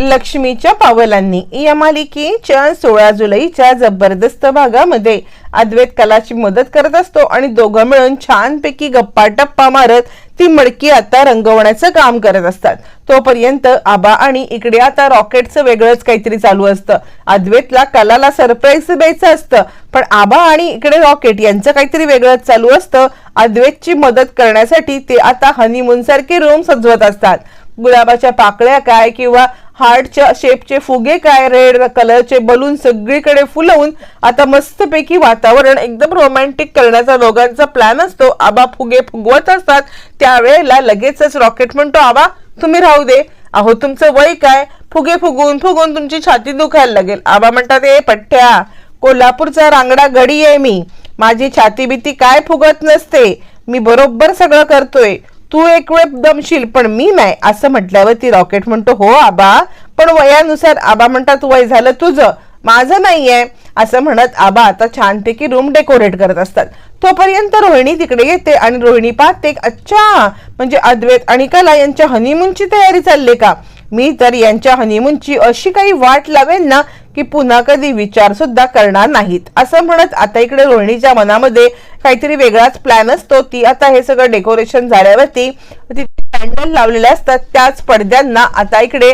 लक्ष्मीच्या पावलांनी. या मालिकेच्या सोळा जुलैच्या जबरदस्त भागामध्ये अद्वैत कलाची मदत करत असतो आणि दोघं मिळून छानपैकी गप्पा टप्पा मारत ती मडकी आता रंगवण्याचं काम करत असतात. तोपर्यंत आबा आणि इकडे आता रॉकेटचं वेगळंच काहीतरी चालू असतं. अद्वैतला कलाला सरप्राईज द्यायचं असतं पण आबा आणि इकडे रॉकेट यांचं काहीतरी वेगळंच चालू असतं. अद्वैतची मदत करण्यासाठी ते आता हनीमून सारखे रूम सजवत असतात. गुलाबाच्या पाकळ्या काय किंवा हार्टच्या शेपचे फुगे काय रेड कलरचे बलून सगळीकडे फुलवून आता मस्तपैकी वातावरण एकदम रोमॅन्टिक करण्याचा दोघांचा प्लॅन असतो. आबा फुगे फुगवत असतात. त्यावेळेला लगेचच रॉकेट म्हणतो आबा तुम्ही राहू दे. अहो तुमचं वय काय? फुगे फुगून फुगून तुमची छाती दुखायला लागेल. आबा म्हणतात ए पठ्ठ्या कोल्हापूरचा रांगडा घडी आहे मी. माझी छाती भीती काय फुगत नसते. मी बरोबर सगळं करतोय. तू एक वेळ दमशील पण मी नाही असं म्हटल्यावर ती रॉकेट म्हणतो हो आबा पण वयानुसार आबा म्हणतात वय झालं तुझं. माझं नाहीये असं म्हणत आबा आता छानपैकी रूम डेकोरेट करत असतात. तोपर्यंत रोहिणी तिकडे येते आणि रोहिणी पाहते अच्छा म्हणजे अद्वैत आणि कला यांच्या हनीमूनची तयारी चालली का? मी तर यांच्या हनीमूनची अशी काही वाट लावेन ना की पुन्हा कधी विचार सुद्धा करणार नाहीत. असं म्हणत आता इकडे रोहिणीच्या मनामध्ये काहीतरी वेगळाच प्लॅन असतो. ती आता हे सगळं डेकोरेशन झाल्यावरती कॅन्डल लावलेल्या असतात. त्याच पडद्यांना आता इकडे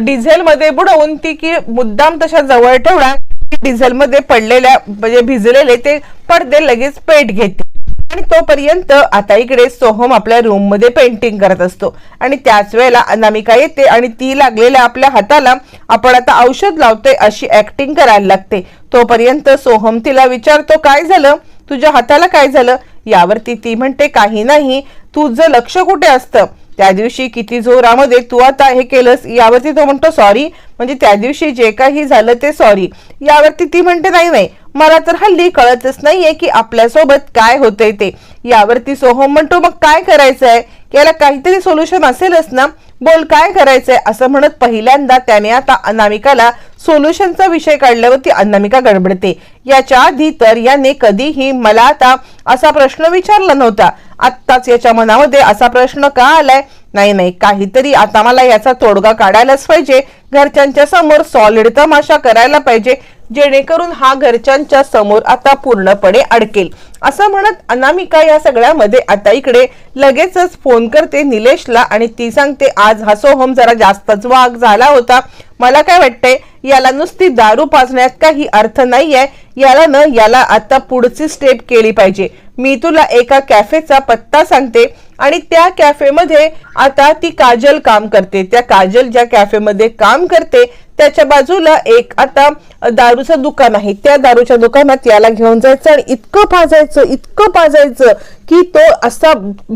डिझेल मध्ये बुडवून ती की मुद्दाम तशा जवळ ठेवणार. डिझेल मध्ये पडलेल्या म्हणजे भिजलेले ते पडदे लगेच पेट घेते आणि तोपर्यंत आता इकडे सोहम आपल्या रूममध्ये पेंटिंग करत असतो. आणि त्याच वेळेला अनामिका येते आणि ती लागलेल्या आपल्या हाताला आपण आता औषध लावतोय अशी ऍक्टिंग करायला लागते. तोपर्यंत सोहम तिला विचारतो काय झालं? तुझ्या हाताला काय झालं? यावरती ती म्हणते काही नाही. तुझं लक्ष कुठे असतं? त्या दिवशी किती जोरामध्ये तू आता हे केलंस यावरती तो म्हणतो सॉरी म्हणजे त्या दिवशी जे काही झालं ते सॉरी यावरती ती म्हणते नाही नाही. मला तर हल्ली कळतच नाहीये की आपल्यासोबत काय होतंय ते. यावरती सोहम म्हणतो मग काय करायचं आहे याला काहीतरी सोल्युशन असेलच ना. बोल काय करायचंय? असं म्हणत पहिल्यांदा त्याने आता अनामिकाला सोल्युशनचा विषय काढल्यावरती अनामिका गडबडते. याच्या आधी तर याने कधीही मला आता असा प्रश्न विचारला नव्हता. आत्ताच याच्या मनामध्ये असा प्रश्न का आलाय? नाही नाही काहीतरी आता मला याचा तोडगा काढायलाच पाहिजे. घरच्यांच्या समोर सॉलिड तमाशा करायला पाहिजे. जेणेकरून हा घरच्यांच्या समोर आता पूर्णपणे अडकेल. असं म्हणत अनामिका या सगळ्यामध्ये आता इकडे लगेचच फोन करते निलेशला आणि ती सांगते आज हसो होम जरा जास्तच वाघ झाला होता. मला काय वाटतंय याला नुसती दारू पाजण्यात काही अर्थ नाहीये. याला न याला आता पुढची स्टेप केली पाहिजे. मी तुला एका कॅफेचा पत्ता सांगते आणि त्या कॅफेमध्ये आता ती काजल काम करते. त्या काजल ज्या कॅफेमध्ये काम करते त्याच्या बाजूला एक आता दारूचं दुकान आहे. त्या दारूच्या दुकानात याला घेऊन जायचं आणि इतकं पाजायचं इतकं पाजायचं की तो असा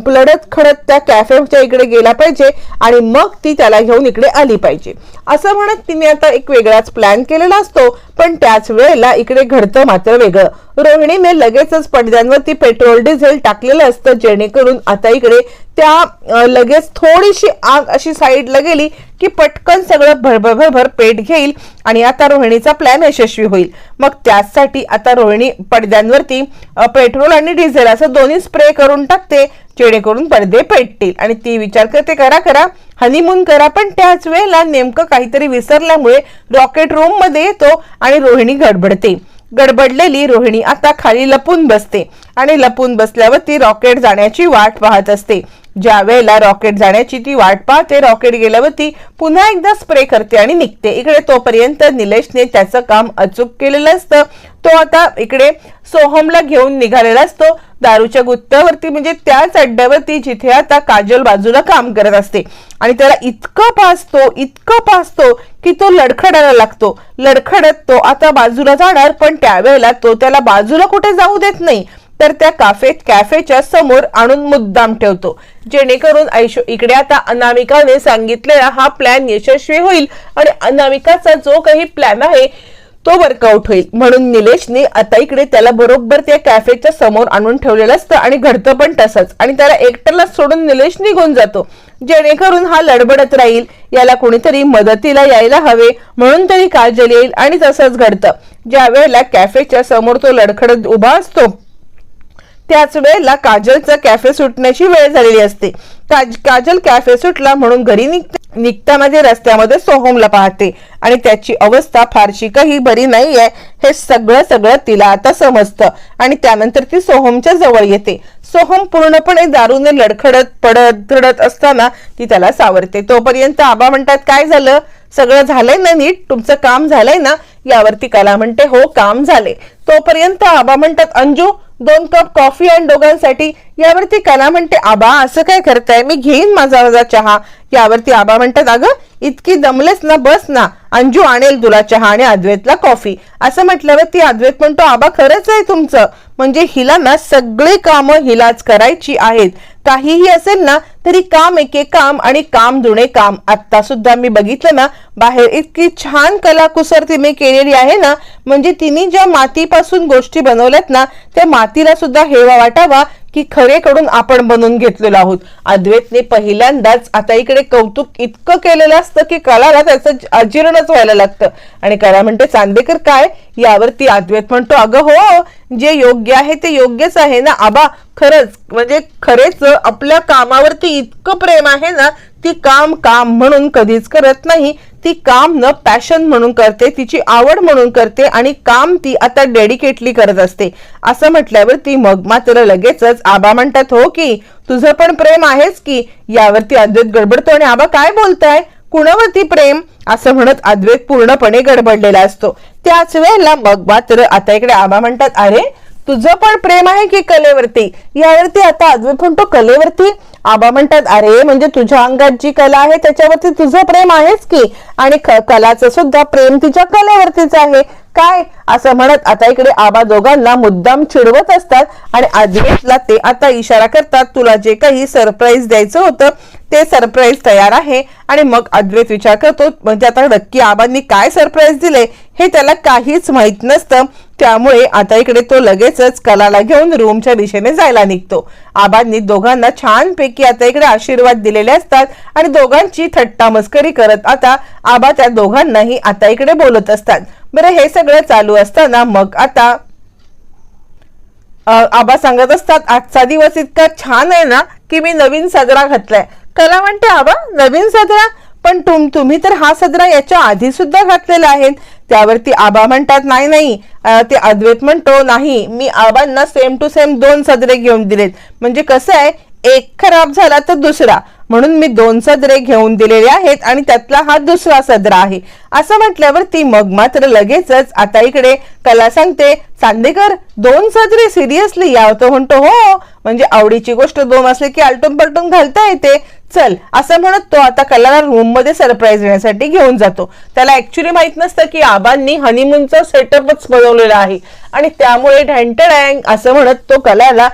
लढत खडत त्या कॅफेच्या इकडे गेला पाहिजे आणि मग ती त्याला घेऊन इकडे आली पाहिजे. असं म्हणत तिने आता एक वेगळाच प्लॅन केलेला असतो पण त्याच वेळेला इकडे घडतं मात्र वेगळं. रोहिणीने लगेचच पडद्यांवरती पेट्रोल डिझेल टाकलेलं असतं. जेणेकरून आता इकडे त्या लगेच थोडीशी आग अशी साईडला गेली की पटकन सगळं भरभर भरभर पेट घेईल आणि आता रोहिणीचा प्लॅन यशस्वी होईल. मग त्याचसाठी आता रोहिणी पडद्यांवरती पेट्रोल आणि डिझेल असं दोन्ही स्प्रे करून टाकते जेणेकरून पडदे पेटतील. आणि ती विचार करते करा करा हनीमून करा. पण त्याच वेळेला नेमकं काहीतरी विसरल्यामुळे रॉकेट रूममध्ये येतो आणि रोहिणी गडबडते. गडबडलेली रोहिणी आता खाली लपून बसते आणि लपून बसल्यावर ती रॉकेट जाण्याची वाट पाहत असते. ज्या वेळेला रॉकेट जाण्याची ती वाट पाहते रॉकेट गेल्यावर ती पुन्हा एकदा स्प्रे करते आणि निघते. इकडे तोपर्यंत निलेशने त्याचं काम अचूक केलेलं असतं. तो आता इकडे सोहमला घेऊन निघालेला असतो. दारूच्या गुत्त्यावरती म्हणजे त्याच अड्ड्यावरती जिथे आता काजल बाजूला काम करत असते. आणि त्याला इतकं पासतो इतकं पासतो की तो लडखडायला लागतो. लडखडत तो आता बाजूला जाणार पण त्यावेळेला तो त्याला बाजूला कुठे जाऊ देत नाही. तर त्या काफेत कॅफेच्या समोर आणून मुद्दाम ठेवतो. जेणेकरून ऐशो इकडे आता अनामिकाने सांगितलेला हा प्लॅन यशस्वी होईल. आणि अनामिकाचा जो काही प्लॅन आहे तो वर्कआउट होईल. म्हणून निलेशने आता इकडे त्याला बरोबर त्या कॅफेच्या समोर आणून ठेवलेलं असतं आणि घडतं पण तसंच. आणि त्याला एकट्याला सोडून निलेश निघून जातो. जेणेकरून हा लडबडत राहील. याला कोणीतरी मदतीला यायला हवे. म्हणून तरी काजल येईल आणि तसंच घडतं. ज्या वेळेला कॅफेच्या समोर तो लडखडत उभा असतो त्याच वेळेला काजलचं कॅफे सुटण्याची वेळ झालेली असते. काज- काजल कॅफे सुटला म्हणून घरी निघ- निघताना ते रस्त्यामध्ये सोहमला पाहते. आणि त्याची अवस्था फारशी काही बरी नाही आहे हे सगळं सगळं तिला आता समजतं. आणि त्यानंतर ती सोहमच्या जवळ येते. सोहम पूर्णपणे दारूने लडखडत पडत धडत असताना ती त्याला सावरते. तोपर्यंत आबा म्हणतात काय झालं? सगळं झालंय ना नीट? तुमचं काम झालंय ना? यावरती कला म्हणते हो काम झाले. तोपर्यंत आबा म्हणतात अंजू दोन कप कॉफी आणि दोघांसाठी यावरती कला म्हणते आबा असं काय करताय? मी घेईन माझा माझा चहा. यावरती आबा म्हणतात अगं इतकी दमलेस ना बस ना. अंजू आणेल तुला चहा आणि अद्वैतला कॉफी. असं म्हटल्यावर ती अद्वैत म्हणतो आबा खरंच आहे तुमचं. म्हणजे हिला ना सगळे कामं हिलाच करायची आहेत. काहीही असेल ना तरी काम एके काम आणि काम दुणे काम. आता सुद्धा मी बघितलं ना बाहेर. इतकी छान कलाकुसर तिने केलेली आहे ना म्हणजे तिने ज्या मातीपासून गोष्टी बनवल्यात ना त्या मातीला सुद्धा हेवा वाटावा की खरेकडून आपण बनवून घेतलेलो आहोत. अद्वैतने पहिल्यांदाच आता इकडे कौतुक इतकं केलेलं असतं की कलाला त्याचं अजीर्णच व्हायला लागतं. आणि कला म्हणते चांदेकर काय? यावरती अद्वैत म्हणतो अगं हो जे योग्य आहे ते योग्यच आहे ना आबा खरंच म्हणजे खरेच आपल्या कामावरती इतकं प्रेम आहे ना ती काम काम म्हणून कधीच करत नाही. ती काम न पॅशन म्हणून करते तिची आवड म्हणून करते आणि काम ती आता डेडिकेटली करत असते. असं म्हटल्यावर ती मग मात्र लगेचच आबा म्हणतात हो की तुझं पण प्रेम आहेच की यावरती अद्वैत गडबडतो आणि आबा काय बोलताय? कुणावरती प्रेम? असं म्हणत अद्वैत पूर्णपणे गडबडलेला असतो. त्याच वेळेला मग मात्र आता इकडे आबा म्हणतात अरे तुझं पण प्रेम आहे की कलेवरती? यावरती आता अद्वैत म्हणतो कलेवरती? आबा म्हणतात अरे म्हणजे तुझ्या अंगात जी कला आहे त्याच्यावरती तुझं प्रेम आहेच की? आणि कलाचं सुद्धा प्रेम तिच्या कलेवरतीच आहे. काय? असं म्हणत आता इकडे आबा दोघांना मुद्दाम चिडवत असतात आणि अद्वैतला ते आता इशारा करतात तुला जे काही सरप्राईज द्यायचं होतं ते सरप्राईज तयार आहे. आणि मग अद्वैत विचार करतो म्हणजे आता नक्की आबांनी काय सरप्राईज दिले? हे त्याला काहीच माहीत नसतं. त्यामुळे आता इकडे तो लगेचच कलाला घेऊन रूमच्या दिशेने जायला निघतो. आबांनी दोघांना छानपैकी आता इकडे आशीर्वाद दिलेले असतात आणि दोघांची थट्टा मस्करी करत आता आबा त्या दोघांनाही आता इकडे बोलत असतात. बरं हे सगळं चालू असताना मग आता आबा सांगत असतात आजचा दिवस इतका छान आहे ना की मी नवीन सदरा घातलाय. कला म्हणते आबा नवीन सदरा पण तुम तुम्ही तर हा सदरा याच्या आधी सुद्धा घातलेला आहे त्यावरती आबा म्हणतात नाही नाही ते अद्वैत म्हणतो नाही मी आबांना सेम टू सेम दोन सदरे घेऊन दिलेत. म्हणजे कसं आहे एक खराब झाला तर दुसरा. म्हणून मी दोन सदरे घेऊन दिलेले आहेत आणि त्यातला हा दुसरा सदरा आहे. असं म्हटल्यावर ती मग मात्र लगेचच आता इकडे कला सांगते चांदेकर दोन सदरे सिरियसली या तो म्हणतो हो म्हणजे आवडीची गोष्ट दोन असले की आलटून पलटून घालता येते. चल असं म्हणत तो आता कलाला रूममध्ये सरप्राईज देण्यासाठी घेऊन जातो. त्याला ऍक्च्युली माहीत नसतं की आबांनी हनीमूनचा सेटअपच बनवलेला आहे. आणि त्यामुळे ढँटडँग असं म्हणत तो कलाला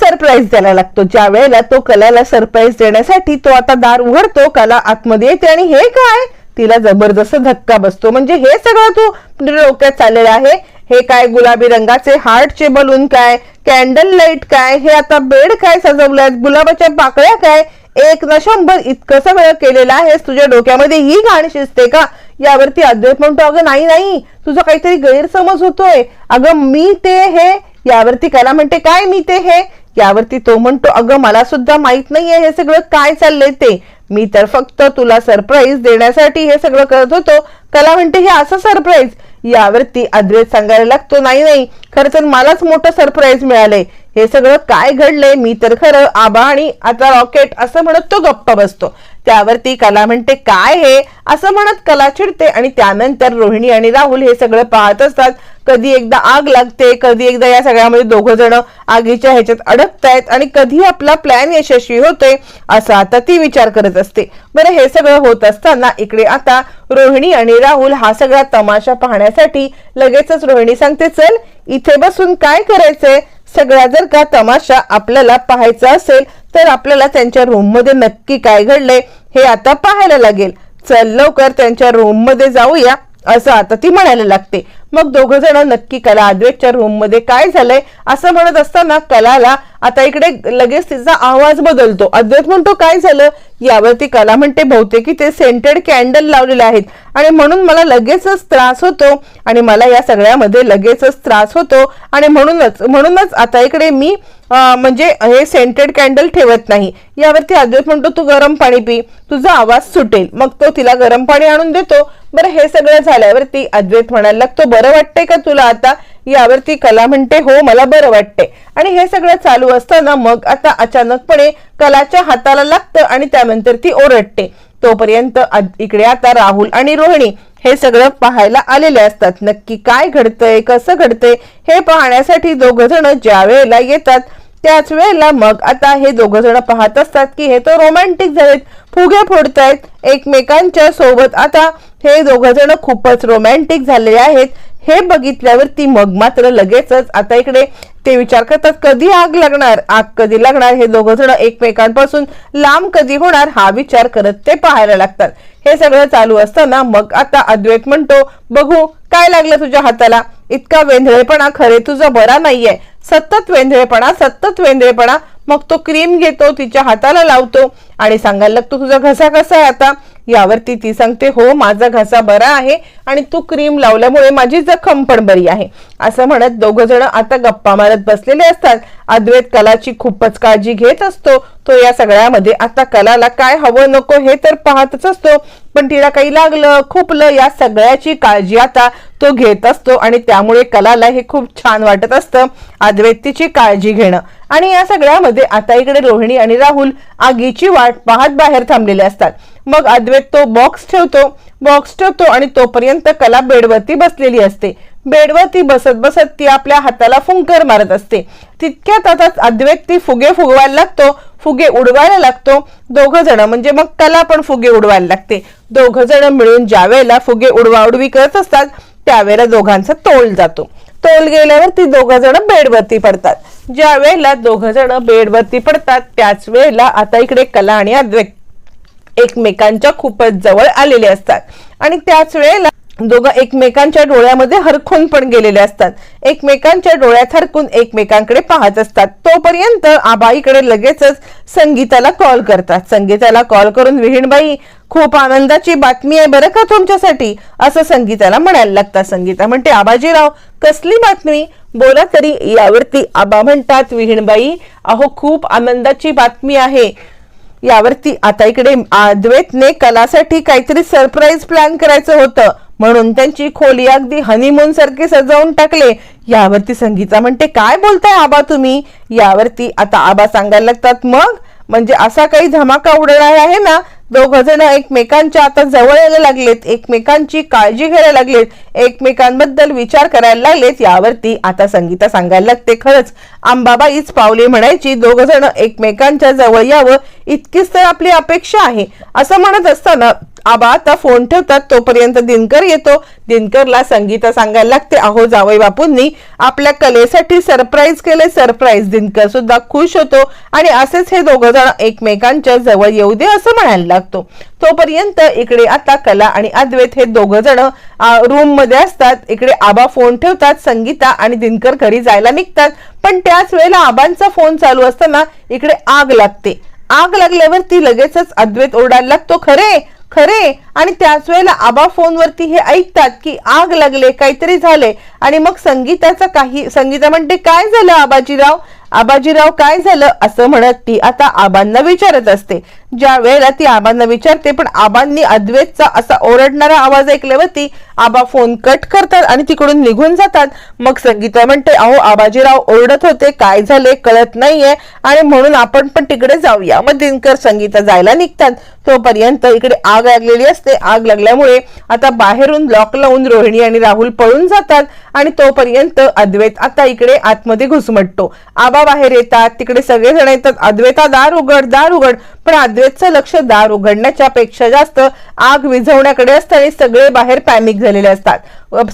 सरप्राईज द्यायला लागतो. ज्या वेळेला तो कलाला सरप्राईज देण्यासाठी तो आता दार उघडतो कला आतमध्ये येते आणि हे काय? तिला जबरदस्त धक्का बसतो. म्हणजे हे सगळं तू डोक्यात चाललेलं आहे. हे काय गुलाबी रंगाचे हार्टचे बलून काय? कॅन्डल लाइट काय? हे आता बेड काय सजवलंय गुलाबाच्या पाकळ्या काय? एक न शंभर इतकं सगळं केलेलं आहेस तुझ्या डोक्यामध्ये ही गाणी शिजते का? यावरती अद्वैत म्हणतो अगं नाही नाही. तुझा काहीतरी गैरसमज होतोय. अगं मी ते हे. यावरती कला म्हणते काय मी ते हे? यावरती तो म्हणतो अगं मला सुद्धा माहीत नाहीये हे सगळं काय चाललंय ते. मी तर फक्त तुला सरप्राईज देण्यासाठी हे सगळं करत होतो. कला म्हणते हे असं सरप्राईज यावरती अद्वैत सांगायला लागतो नाही नाही. खरं तर मलाच मोठं सरप्राईज मिळालंय. हे सगळं काय घडलंय? मी तर खरं आबा आणि आता रॉकेट असं म्हणत तो गप्पा बसतो. त्यावरती कला म्हणते काय हे? असं म्हणत कला चिडते आणि त्यानंतर रोहिणी आणि राहुल हे सगळं पाहत असतात. कधी एकदा आग लागते कधी एकदा या सगळ्यामध्ये दोघं जण आगीच्या ह्याच्यात अडकतायत आणि कधी आपला प्लॅन यशस्वी होतोय असं आता ती विचार करत असते. बरं हे सगळं होत असताना इकडे आता रोहिणी आणि राहुल हा सगळा तमाशा पाहण्यासाठी लगेचच रोहिणी सांगते चल इथे बसून काय करायचंय? सगळा जर का तमाशा आपल्याला पाहायचा असेल तर आपल्याला त्यांच्या रूममध्ये नक्की काय घडलंय हे आता पाहायला लागेल. चल लवकर त्यांच्या रूममध्ये जाऊया असं आता ती म्हणायला लागते. मग दोघ जण नक्की कला अद्वैतच्या रूममध्ये काय झालंय असं म्हणत असताना कलाला आता इकडे लगेच तिचा आवाज बदलतो. अद्वैत म्हणतो काय झालं? यावरती कला म्हणते बहुतेक की ते सेंटेड कॅन्डल लावलेले आहेत. आणि म्हणून मला लगेचच त्रास होतो आणि मला या सगळ्यामध्ये लगेचच त्रास होतो. आणि म्हणूनच म्हणूनच आता इकडे मी म्हणजे हे सेंटेड कॅन्डल ठेवत नाही. यावरती अद्वैत म्हणतो तू गरम पाणी पी. तुझा आवाज सुटेल. मग तो तिला गरम पाणी आणून देतो. बरं हे सगळं झाल्यावरती अद्वैत म्हणायला लागतो बरं वाटतंय का तुला आता? यावरती कला म्हणते हो मला बरं वाटते. आणि हे सगळं चालू असताना मग आता अचानकपणे कलाच्या हाताला लागतं आणि त्यानंतर ती ओरडते. तोपर्यंत इकडे आता राहुल आणि रोहिणी हे सगळं पाहायला आलेले असतात. नक्की काय घडतंय कसं घडतंय हे पाहण्यासाठी दोघ जण ज्या वेळेला येतात त्याच वेळेला मग आता हे दोघ जण पाहत असतात की हे तर रोमॅन्टिक झालेत. फुगे फोडतायत. एकमेकांच्या सोबत आता हे दोघ जण खूपच रोमॅन्टिक झालेले आहेत. हे बघितल्यावरती मग मात्र लगेचच आता इकडे ते विचार करतात कधी आग लागणार? आग कधी लागणार? हे दोघ जण एकमेकांपासून लांब कधी होणार? हा विचार करत ते पाहायला लागतात. हे सगळं चालू असताना मग आता अद्वैत म्हणतो बघू काय लागलं तुझ्या हाताला? इतका वेंधळेपणा खरे तुझा बरा नाहीये. सतत वेंधळेपणा सतत वेंधळेपणा. मग तो क्रीम घेतो तिच्या हाताला लावतो. आणि सांगायला लागतो तुझा घसा कसा आहे आता? यावरती ती सांगते हो माझा घसा बरा आहे आणि तू क्रीम लावल्यामुळे माझी जखम पण बरी आहे. असं म्हणत दोघं जण आता गप्पा मारत बसलेले असतात. अद्वैत कलाची खूपच काळजी घेत असतो. तो या सगळ्यामध्ये आता कलाला काय हवं नको हे तर पाहतच असतो. पण तिला काही लागलं खुपलं या सगळ्याची काळजी आता तो घेत असतो आणि त्यामुळे कलाला हे खूप छान वाटत असतं अद्वैत तिची काळजी घेणं. आणि या सगळ्यामध्ये आता इकडे रोहिणी आणि राहुल आगीची वाट पाहत बाहेर थांबलेले असतात. मग अद्वैत तो बॉक्स ठेवतो. बॉक्स ठेवतो आणि तोपर्यंत कला बेडवरती बसलेली असते. बेडवरती बसत बसत ती आपल्या हाताला फुंकर मारत असते. तितक्यात आता अद्वैत ती फुगे फुगवायला लागतो. फुगे उडवायला लागतो. दोघ जण म्हणजे मग कला पण फुगे उडवायला लागते. दोघ जण मिळून ज्या वेळेला फुगे उडवा उडवी करत असतात त्यावेळेला दोघांचा तोल जातो. तोल गेल्यावर ती दोघ जण बेडवरती पडतात. ज्या वेळेला दोघ जण बेडवरती पडतात त्याच वेळेला आता इकडे कला आणि अद्वैत एकमेकांच्या खूपच जवळ आलेले असतात. आणि त्याच वेळेला दोघं एकमेकांच्या डोळ्यामध्ये हरखून पण गेलेले असतात. एकमेकांच्या डोळ्यात हरकून एकमेकांकडे पाहत असतात. तोपर्यंत आबाईकडे लगेचच संगीताला कॉल करतात. संगीताला कॉल करून विहीणबाई खूप आनंदाची बातमी आहे बरं का तुमच्यासाठी? असं संगीताला म्हणायला लागतात. संगीता म्हणते आबाजीराव कसली बातमी? बोला तरी. यावरती आबा म्हणतात विहीणबाई अहो खूप आनंदाची बातमी आहे. यावरती आता इकडे अद्वैतने कलासाठी काहीतरी सरप्राईज प्लॅन करायचं होतं. म्हणून त्यांची खोली अगदी हनीमून सारखी सजवून टाकले. यावरती संगीता म्हणते काय बोलताय आबा तुम्ही? यावरती आता आबा सांगायला लागतात मग? म्हणजे असा काही धमाका उडणार आहे ना? दोघ जण एकमेकांच्या आता जवळ यायला लागलेत एकमेकांची काळजी घ्यायला लागलेत एकमेकांबद्दल विचार करायला लागलेत. यावरती आता संगीता सांगायला लागते खरंच आंबाबाईच पावले म्हणायची दोघ जण एकमेकांच्या जवळ यावं इतकीच तर आपली अपेक्षा आहे. असं म्हणत असताना आबा आता फोन ठेवतात तोपर्यंत दिनकर येतो. दिनकरला संगीता सांगायला लागते अहो जावई बापूंनी आपल्या कलेसाठी सरप्राईज केले सरप्राईज दिनकर सुद्धा खुश होतो आणि असेच हे दोघ जण एकमेकांच्या जवळ येऊ दे असं म्हणायला लागतो. तोपर्यंत इकडे आता कला आणि अद्वैत हे दोघ जण रूममध्ये असतात. इकडे आबा फोन ठेवतात संगीता आणि दिनकर घरी जायला निघतात. पण त्याच वेळेला आबांचा फोन चालू असताना इकडे आग लागते. आग लागल्यावर ती लगेचच अद्वैत ओरडायला लागतो खरे खरे. आणि त्याच वेळेला आबा फोनवरती हे ऐकतात की आग लागले काहीतरी झाले. आणि मग संगीताचं काही संगीता म्हणते काय झालं आबाजीराव? आबाजीराव काय झालं? असं म्हणत ती आता आबांना विचारत असते. ज्या वेळेला ती आबांना विचारते पण आबांनी अद्वैतचा असा ओरडणारा आवाज ऐकल्यावरती आबा फोन कट करतात आणि तिकडून निघून जातात. मग संगीता म्हणते अहो आबाजीराव ओरडत होते काय झाले कळत नाहीये. आणि म्हणून आपण पण तिकडे जाऊया. मग दिनकर संगीता जायला निघतात. तोपर्यंत इकडे आग लागलेली असते. आग लागल्यामुळे आता बाहेरून लॉक लावून रोहिणी आणि राहुल पळून जातात आणि तोपर्यंत अद्वैत आता इकडे आतमध्ये घुसमटतो. आबा बाहेर येतात. तिकडे सगळेजण येतात. अद्वैता दार उघड दार उघड. पण अद्वैतचं लक्ष दार उघडण्याच्या पेक्षा जास्त आग विझवण्याकडे असतं आणि सगळे बाहेर पॅनिक झालेले असतात.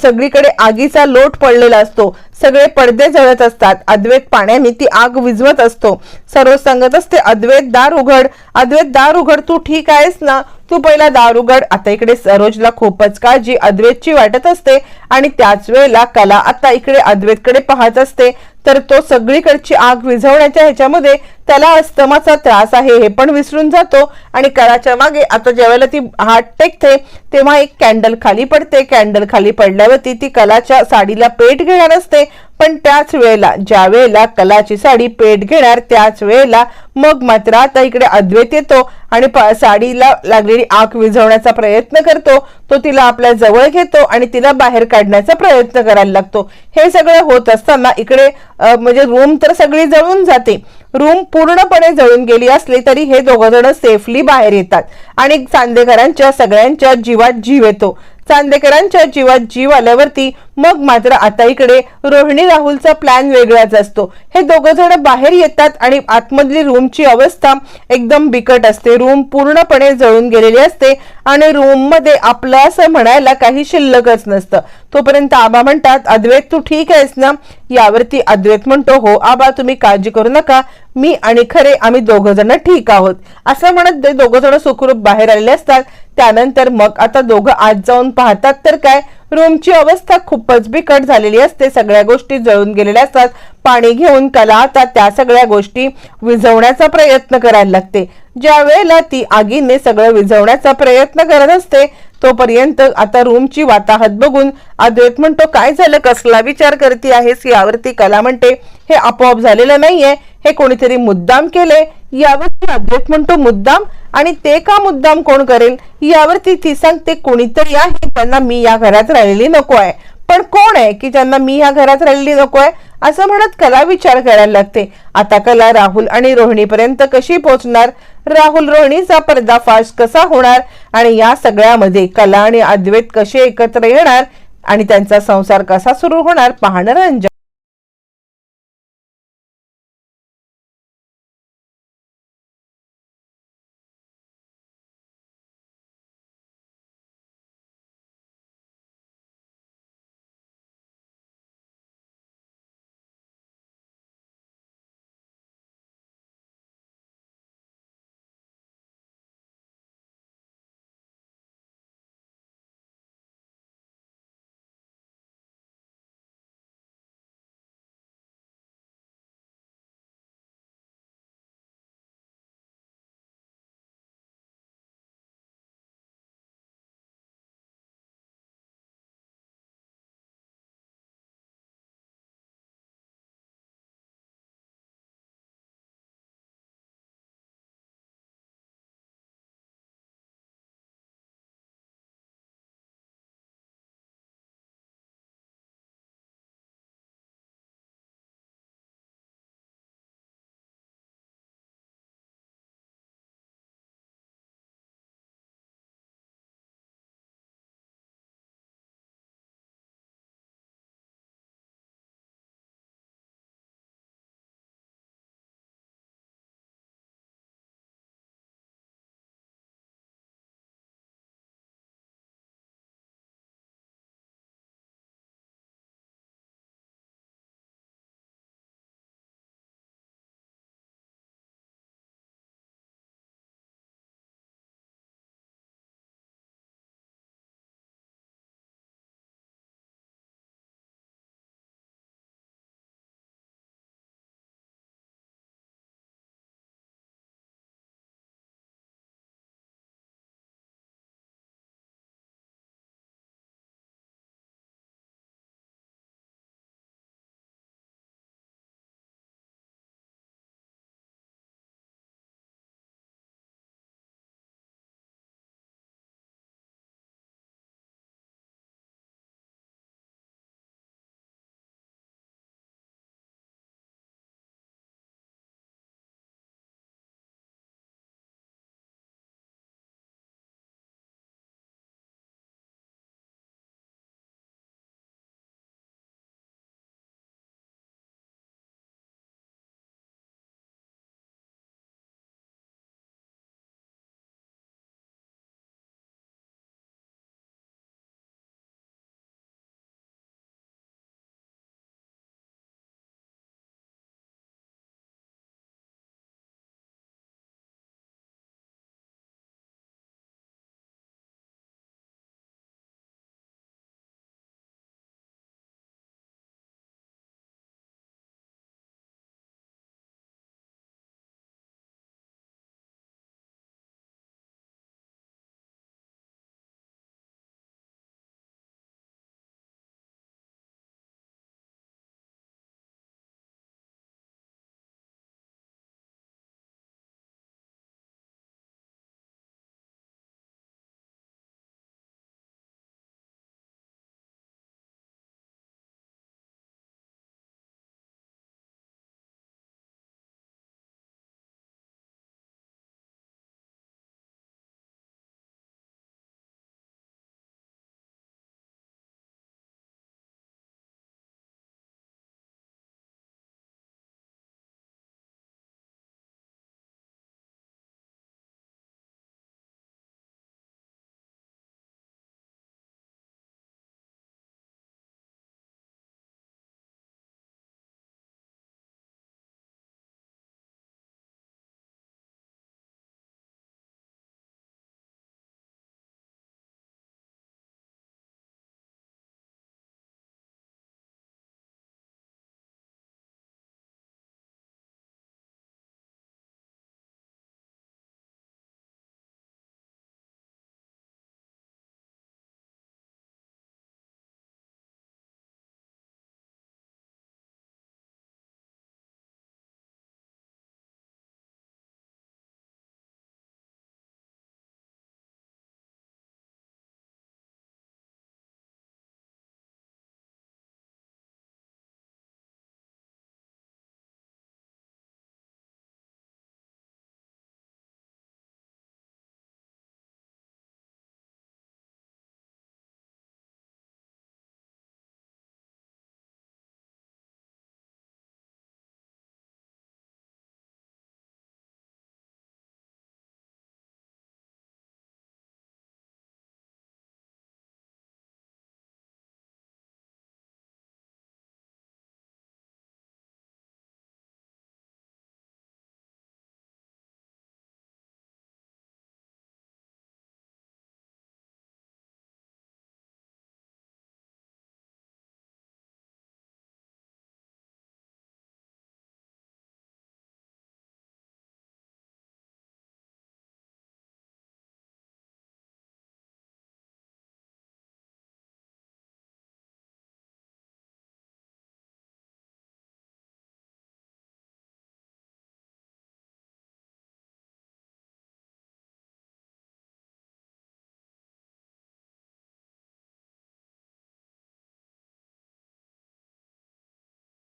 सगळीकडे आगीचा लोट पडलेला असतो. सगळे पडदे जळत असतात. अद्वैत पाण्याने ती आग विझवत असतो. सर्व सांगत असते अद्वैत दार उघड. अद्वैत दार उघड तू ठीक आहेस ना? तू पहिला दार उघड. आता इकडे सरोजला खूपच काळजी अद्वैतची वाटत असते आणि त्याच वेळेला कला आता इकडे अद्वैतकडे पाहत असते. तर तो सगळीकडची आग विझवण्याच्या ह्याच्यामध्ये त्याला अस्तमाचा त्रास आहे हे पण विसरून जातो. आणि कराच्या मागे आता ज्यावेळेला ती हात टेकते तेव्हा एक कॅन्डल खाली पडते. कॅन्डल खाली पडल्यावरती ती कलाच्या साडीला पेट घेणार असते. पण त्याच वेळेला ज्या वेळेला कलाची साडी पेट घेणार त्याच वेळेला मग मात्र आता इकडे अद्वैत येतो आणि प- साडीला लागलेली आग विझवण्याचा प्रयत्न करतो. तो तिला आपल्या जवळ घेतो आणि तिला बाहेर काढण्याचा प्रयत्न करायला लागतो. हे सगळं होत असताना इकडे म्हणजे रूम तर सगळी जळून जाते. रूम पूर्णपणे जळून गेली असली तरी हे दोघं जण सेफली बाहेर येतात. आणि चांदेकरांच्या सगळ्यांच्या जीवात जीव येतो. चांदेकरांच्या जीवात जीव आल्यावरती मग मात्र आता इकडे रोहिणी राहुलचा प्लॅन वेगळाच असतो. हे दोघं जण बाहेर येतात आणि आतमधली रूमची अवस्था एकदम बिकट असते. रूम पूर्णपणे जळून गेलेली असते आणि रूममध्ये आपलं असं म्हणायला काही शिल्लकच नसतं. तोपर्यंत आबा म्हणतात अद्वैत तू ठीक आहेस ना? यावरती अद्वैत म्हणतो हो आबा तुम्ही काळजी करू नका. मी आणि खरे आम्ही दोघ जण ठीक आहोत. असं म्हणत ते दोघं जण सुखरूप बाहेर आलेले असतात त्यानंतर मग आता दोघं आत जाऊन पाहतात तर काय? रूमची अवस्था खूपच बिकट झालेली असते. सगळ्या गोष्टी जळून गेलेल्या असतात. पाणी घेऊन कला आता त्या सगळ्या गोष्टी विझवण्याचा प्रयत्न करायला लागते. ज्या वेळेला ती आगीने सगळं विझवण्याचा प्रयत्न करत असते तोपर्यंत आता रूमची वाताहत बघून अद्वैत म्हणतो काय झालं? कसला विचार करते आहेस? यावरती कला म्हणते. हे आपोआप झालेलं नाहीये. हे कोणीतरी मुद्दाम केले यावरती अद्वैत म्हणतो मुद्दाम? आणि ते का मुद्दाम? कोण करेल? यावरती ती सांगते कोणीतरी आहे त्यांना मी या घरात राहिलेली नको आहे. पण कोण आहे की ज्यांना मी या घरात राहिलेली नको आहे? असं म्हणत कला विचार करायला लागते. आता कला राहुल आणि रोहिणीपर्यंत कशी पोहोचणार राहुल रोहिणीचा पर्दाफाश कसा होणार? आणि या सगळ्यामध्ये कला आणि अद्वैत कसे एकत्र येणार? आणि त्यांचा संसार कसा सुरू होणार? पाहणं रंजन